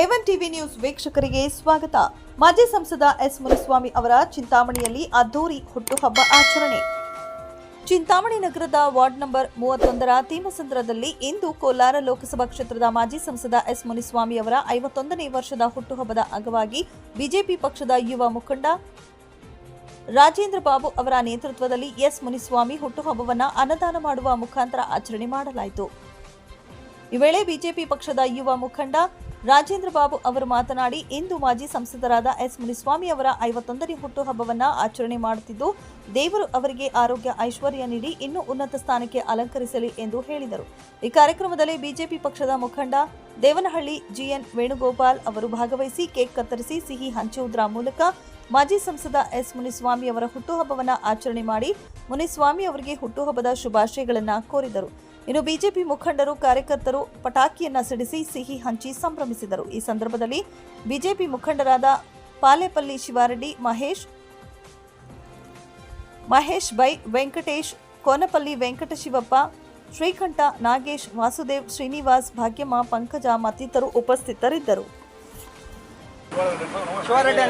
ಎವನ್ TV news ವೀಕ್ಷಕರಿಗೆ ಸ್ವಾಗತ. ಮಾಜಿ ಸಂಸದ ಎಸ್ ಮುನಿಸ್ವಾಮಿ ಅವರ ಚಿಂತಾಮಣಿಯಲ್ಲಿ ಅದ್ದೂರಿ ಹುಟ್ಟುಹಬ್ಬ ಆಚರಣೆ. ಚಿಂತಾಮಣಿ ನಗರದ ವಾರ್ಡ್ ನಂಬರ್ ಮೂವತ್ತೊಂದರ ತೀಮಸಂದ್ರದಲ್ಲಿ ಇಂದು ಕೋಲಾರ ಲೋಕಸಭಾ ಕ್ಷೇತ್ರದ ಮಾಜಿ ಸಂಸದ ಎಸ್ ಮುನಿಸ್ವಾಮಿ ಅವರ ಐವತ್ತೊಂದನೇ ವರ್ಷದ ಹುಟ್ಟುಹಬ್ಬದ ಅಂಗವಾಗಿ ಬಿಜೆಪಿ ಪಕ್ಷದ ಯುವ ಮುಖಂಡ ರಾಜೇಂದ್ರ ಬಾಬು ಅವರ ನೇತೃತ್ವದಲ್ಲಿ ಎಸ್ ಮುನಿಸ್ವಾಮಿ ಹುಟ್ಟುಹಬ್ಬವನ್ನು ಅನ್ನದಾನ ಮಾಡುವ ಮುಖಾಂತರ ಆಚರಣೆ ಮಾಡಲಾಯಿತು. ಈ ವೇಳೆ ಬಿಜೆಪಿ ಪಕ್ಷದ ಯುವ ಮುಖಂಡ ರಾಜೇಂದ್ರ ಬಾಬು ಅವರು ಮಾತನಾಡಿ, ಇಂದು ಮಾಜಿ ಸಂಸದರಾದ ಎಸ್ ಮುನಿಸ್ವಾಮಿ ಅವರ ಐವತ್ತೊಂದನೇ ಹುಟ್ಟುಹಬ್ಬವನ್ನ ಆಚರಣೆ ಮಾಡುತ್ತಿದ್ದು, ದೇವರು ಅವರಿಗೆ ಆರೋಗ್ಯ ಐಶ್ವರ್ಯ ನೀಡಿ, ಇನ್ನೂ ಉನ್ನತ ಸ್ಥಾನಕ್ಕೆ ಅಲಂಕರಿಸಲಿ ಎಂದು ಹೇಳಿದರು. ಈ ಕಾರ್ಯಕ್ರಮದಲ್ಲಿ ಬಿಜೆಪಿ ಪಕ್ಷದ ಮುಖಂಡ ದೇವನಹಳ್ಳಿ ಜಿಎನ್ ವೇಣುಗೋಪಾಲ್ ಅವರು ಭಾಗವಹಿಸಿ ಕೇಕ್ ಕತ್ತರಿಸಿ ಸಿಹಿ ಹಂಚುವುದರ ಮೂಲಕ ಮಾಜಿ ಸಂಸದ ಎಸ್ ಮುನಿಸ್ವಾಮಿ ಅವರ ಹುಟ್ಟುಹಬ್ಬವನ್ನು ಆಚರಣೆ ಮಾಡಿ ಮುನಿಸ್ವಾಮಿ ಅವರಿಗೆ ಹುಟ್ಟುಹಬ್ಬದ ಶುಭಾಶಯಗಳನ್ನು ಕೋರಿದರು. ಇನ್ನು ಬಿಜೆಪಿ ಮುಖಂಡರು, ಕಾರ್ಯಕರ್ತರು ಪಟಾಕಿಯನ್ನ ಸಿಡಿಸಿ ಸಿಹಿ ಹಂಚಿ ಸಂಭ್ರಮಿಸಿದರು. ಈ ಸಂದರ್ಭದಲ್ಲಿ ಬಿಜೆಪಿ ಮುಖಂಡರಾದ ಪಾಲೆಪಲ್ಲಿ ಶಿವಾರೆಡ್ಡಿ, ಮಹೇಶ್ ಮಹೇಶ್ ಬೈ ವೆಂಕಟೇಶ್, ಕೋನಪಲ್ಲಿ ವೆಂಕಟಶಿವಪ್ಪ ಶ್ರೀಕಂಠ ನಾಗೇಶ್ ವಾಸುದೇವ್ ಶ್ರೀನಿವಾಸ್ ಭಾಗ್ಯಮ್ಮ ಪಂಕಜ ಮತ್ತಿತರು ಉಪಸ್ಥಿತರಿದ್ದರು. ಶಿವಾರೆಡ್ಡಿ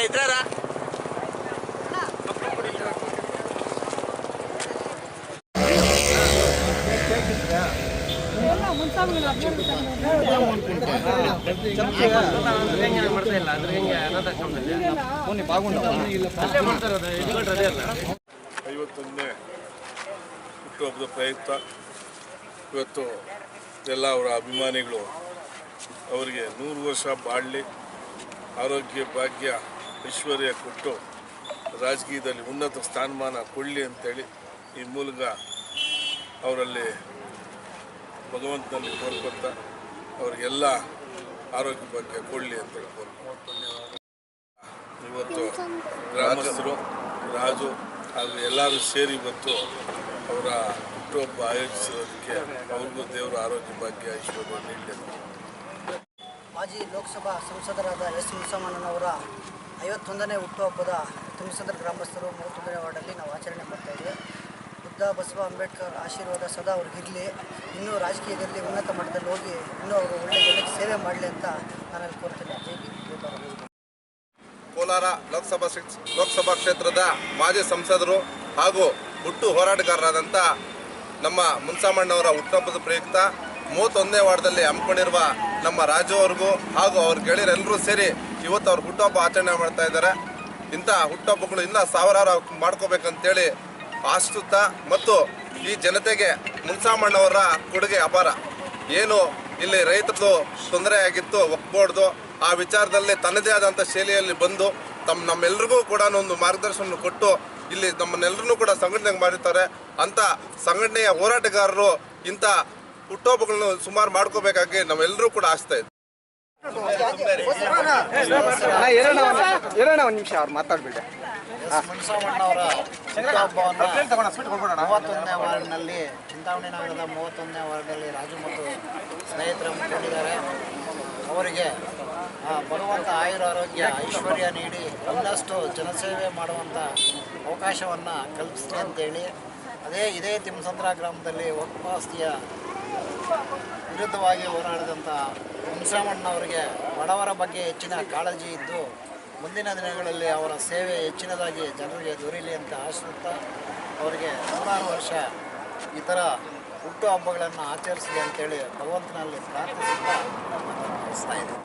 ಇದ್ರಾರ? ಐವತ್ತೊಂದನೇ ಹುಟ್ಟುಹಬ್ಬದ ಪ್ರಯುಕ್ತ ಇವತ್ತು ಎಲ್ಲ ಅವರ ಅಭಿಮಾನಿಗಳು ಅವರಿಗೆ ನೂರು ವರ್ಷ ಬಾಳಲಿ ಆರೋಗ್ಯ ಭಾಗ್ಯ ಐಶ್ವರ್ಯ ಕೊಟ್ಟು ರಾಜಕೀಯದಲ್ಲಿ ಉನ್ನತ ಸ್ಥಾನಮಾನ ಕೊಡಲಿ ಅಂತೇಳಿ ಈ ಮೂಲಕ ಅವರಲ್ಲಿ ಭಗವಂತನಲ್ಲಿ ಕೋರ್ಕೊತ ಅವರಿಗೆಲ್ಲ ಆರೋಗ್ಯ ಬಗ್ಗೆ ಕೊಡಲಿ ಅಂತೇಳಿ ಕೋರ್ಕೊಂಡು ಇವತ್ತು ಗ್ರಾಮಸ್ಥರು, ರಾಜು ಹಾಗೂ ಎಲ್ಲರೂ ಸೇರಿ ಇವತ್ತು ಅವರ ಹುಟ್ಟುಹಬ್ಬ ಆಯೋಜಿಸೋದಕ್ಕೆ ಅವ್ರಿಗೂ ದೇವರ ಆರೋಗ್ಯ ಭಾಗ್ಯ, ಐಶ್ವರ್ಯ ನೀಡಲಿ ಮಾಜಿ ಲೋಕಸಭಾ ಸಂಸದರಾದ ಎಸ್ ಮುಸಮ್ಮಣ್ಣನವರ ಐವತ್ತೊಂದನೇ ಹುಟ್ಟುಹಬ್ಬದ ತುಮಸಂದ್ರ ಗ್ರಾಮಸ್ಥರು ಮೂವತ್ತೊಂದನೇ ವಾರ್ಡಲ್ಲಿ ನಾವು ಆಚರಣೆ ಮಾಡ್ತಾ ಇದ್ದೀವಿ ಬುದ್ಧ ಬಸವ ಅಂಬೇಡ್ಕರ್ ಆಶೀರ್ವಾದ ಸದಾ ಅವ್ರಿಗಿರಲಿ ಇನ್ನೂ ರಾಜಕೀಯದಲ್ಲಿ ಉನ್ನತ ಮಟ್ಟದಲ್ಲಿ ಹೋಗಿ ಇನ್ನೂ ಅವರು ಒಳ್ಳೆ ಜನಕ್ಕೆ ಸೇವೆ ಮಾಡಲಿ ಅಂತ ನಾನಲ್ಲಿ ಕೋರ್ತೇನೆ. ಕೋಲಾರ ಲೋಕಸಭಾ ಲೋಕಸಭಾ ಕ್ಷೇತ್ರದ ಮಾಜಿ ಸಂಸದರು ಹಾಗೂ ಹುಟ್ಟು ಹೋರಾಟಗಾರರಾದಂಥ ನಮ್ಮ ಮುನ್ಸಾಮಣ್ಣವರ ಹುಟ್ಟುಹಬ್ಬದ ಪ್ರಯುಕ್ತ ಮೂವತ್ತೊಂದನೇ ವಾರ್ಡದಲ್ಲಿ ಹಮ್ಮಿಕೊಂಡಿರುವ ನಮ್ಮ ರಾಜು ಅವ್ರಿಗೂ ಹಾಗೂ ಅವ್ರ ಗೆಳೆಯರೆಲ್ಲರೂ ಸೇರಿ ಇವತ್ತು ಅವ್ರ ಹುಟ್ಟುಹಬ್ಬ ಆಚರಣೆ ಮಾಡ್ತಾ ಇದ್ದಾರೆ. ಇಂಥ ಹುಟ್ಟುಹಬ್ಬಗಳು ಇನ್ನೂ ಸಾವಿರಾರು ಮಾಡ್ಕೋಬೇಕಂತೇಳಿ ಆಶಿಸುತ್ತಾ ಮತ್ತು ಈ ಜನತೆಗೆ ಮುನ್ಸಾಮಣ್ಣವರ ಕೊಡುಗೆ ಅಪಾರ. ಏನು ಇಲ್ಲಿ ರೈತರದು ತೊಂದರೆ ಆಗಿತ್ತು ಒಪ್ಪಬಾರ್ದು ಆ ವಿಚಾರದಲ್ಲಿ ತನ್ನದೇ ಆದಂಥ ಶೈಲಿಯಲ್ಲಿ ಬಂದು ತಮ್ಮ ನಮ್ಮೆಲ್ರಿಗೂ ಕೂಡ ಒಂದು ಮಾರ್ಗದರ್ಶನ ಕೊಟ್ಟು ಇಲ್ಲಿ ನಮ್ಮನ್ನೆಲ್ಲರನ್ನೂ ಕೂಡ ಸಂಘಟನೆಗೆ ಮಾಡಿರ್ತಾರೆ. ಅಂಥ ಸಂಘಟನೆಯ ಹೋರಾಟಗಾರರು ಇಂಥ ಹುಟ್ಟುಹಬ್ಬಗಳನ್ನು ಸುಮಾರು ಮಾಡ್ಕೋಬೇಕಾಗಿ ನಾವೆಲ್ಲರೂ ಕೂಡ ಆಸ್ತಾ ಇರೋಣ ಒಂದು ನಿಮಿಷ ಅವ್ರು ಮಾತಾಡ್ಬಿಟ್ಟೆ ಮೂವತ್ತೊಂದನೇ ವಾರ್ಡ್ನಲ್ಲಿ ಚಿಂತಾಮಣಿ ನಗರದ ಮೂವತ್ತೊಂದನೇ ವಾರ್ಡ್ನಲ್ಲಿ ರಾಜು ಮತ್ತು ಸ್ನೇಹಿತರು ಮುಖಂಡಿದ್ದಾರೆ ಅವರಿಗೆ ಬರುವಂತ ಭಗವಂತ ಆಯುರ ಆರೋಗ್ಯ ಐಶ್ವರ್ಯ ನೀಡಿ ಒಂದಷ್ಟು ಜನಸೇವೆ ಮಾಡುವಂಥ ಅವಕಾಶವನ್ನು ಕಲ್ಪಿಸಲಿ ಅಂತೇಳಿ. ಅದೇ ಇದೇ ತಿಮ್ಮಸಂದ್ರ ಗ್ರಾಮದಲ್ಲಿ ಒಕ್ಪಾಸ್ತಿಯ ವಿರುದ್ಧವಾಗಿ ಹೋರಾಡಿದಂಥ ಹುಣಸಮ್ಮಣ್ಣವರಿಗೆ ಬಡವರ ಬಗ್ಗೆ ಹೆಚ್ಚಿನ ಕಾಳಜಿ ಇದ್ದು, ಮುಂದಿನ ದಿನಗಳಲ್ಲಿ ಅವರ ಸೇವೆ ಹೆಚ್ಚಿನದಾಗಿ ಜನರಿಗೆ ದೊರೀಲಿ ಅಂತ ಆಶಿಸುತ್ತಾ, ಅವರಿಗೆ ನೂರಾರು ವರ್ಷ ಈ ಥರ ಹುಟ್ಟುಹಬ್ಬಗಳನ್ನು ಆಚರಿಸಲಿ ಅಂತೇಳಿ ಭಗವಂತನಲ್ಲಿ ಪ್ರಾರ್ಥಿಸುತ್ತಾ ಮಾತನಾಡಿಸ್ತಾ ಇದ್ದೀನಿ.